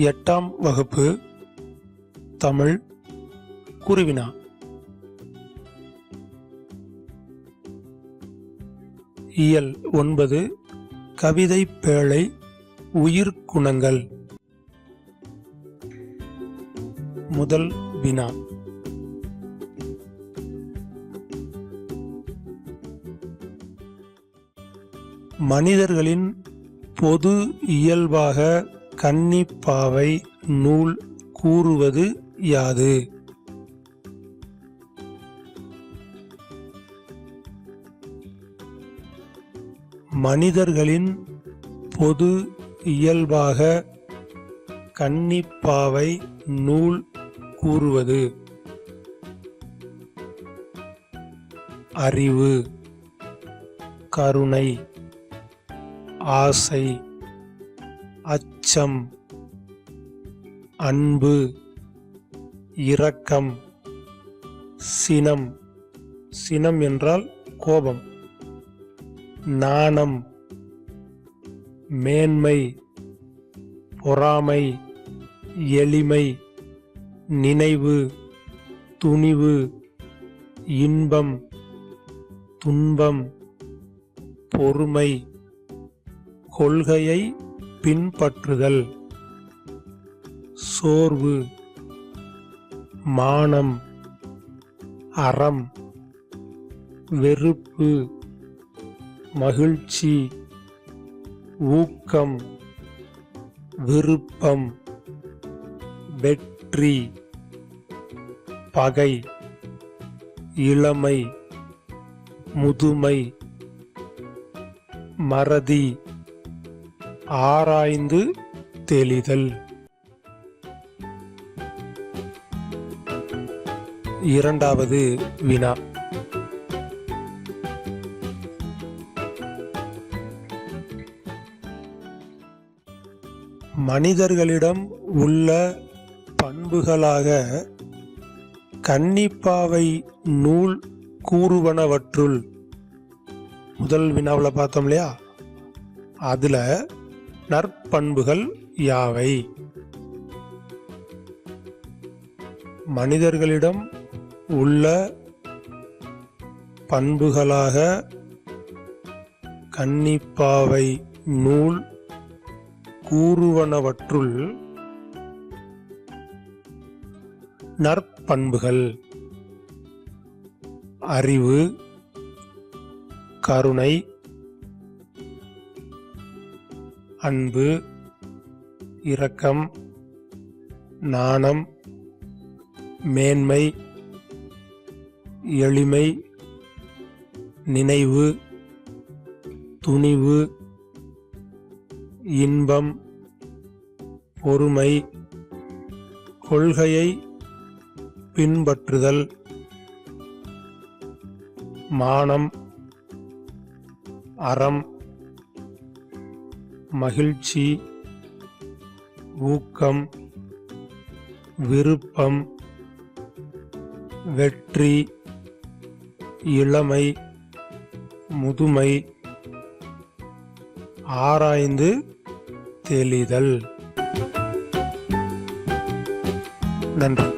எட்டாம் வகுப்பு தமிழ் குருவினா. இயல் ஒன்பது கவிதை பேழை உயிர்க்குணங்கள் முதல் வினா. மனிதர்களின் பொது இயல்பாக கன்னிப்பாவை நூல் கூறுவது யாது? மனிதர்களின் பொது இயல்பாக கன்னிப்பாவை நூல் கூறுவது. அறிவு கருணை ஆசை அச்சம் அன்பு இரக்கம் சினம். சினம் என்றால் கோபம். நாணம் மேன்மை பொறாமை எளிமை நினைவு துணிவு இன்பம் துன்பம் பொறுமை கொள்கையை பின்பற்றுதல். சோர்வு. மானம். அறம். வெறுப்பு. மகிழ்ச்சி. ஊக்கம். விருப்பம். வெற்றி. பகை. இளமை. முதுமை. மறதி. ஆராய்ந்து தெளிதல். இரண்டாவது வினா. மனிதர்களிடம் உள்ள பண்புகளாக கன்னிப்பாவை நூல் கூறுவனவற்றுள் முதல் வினாவில் பார்த்தோம் இல்லையா? அதுல நற்பண்புகள் யாவை? மனிதர்களிடம் உள்ள பண்புகளாக கன்னிப்பாவை நூல் கூறுவனவற்றுள் நற்பண்புகள் அறிவு கருணை அன்பு இரக்கம் நாணம் மேன்மை எளிமை நினைவு துணிவு இன்பம் பொறுமை கொள்கையை பின்பற்றுதல் மானம் அறம் மகிழ்ச்சி ஊக்கம் விருப்பம் வெற்றி இளமை முதுமை ஆராய்ந்து தெளிதல். நன்றி.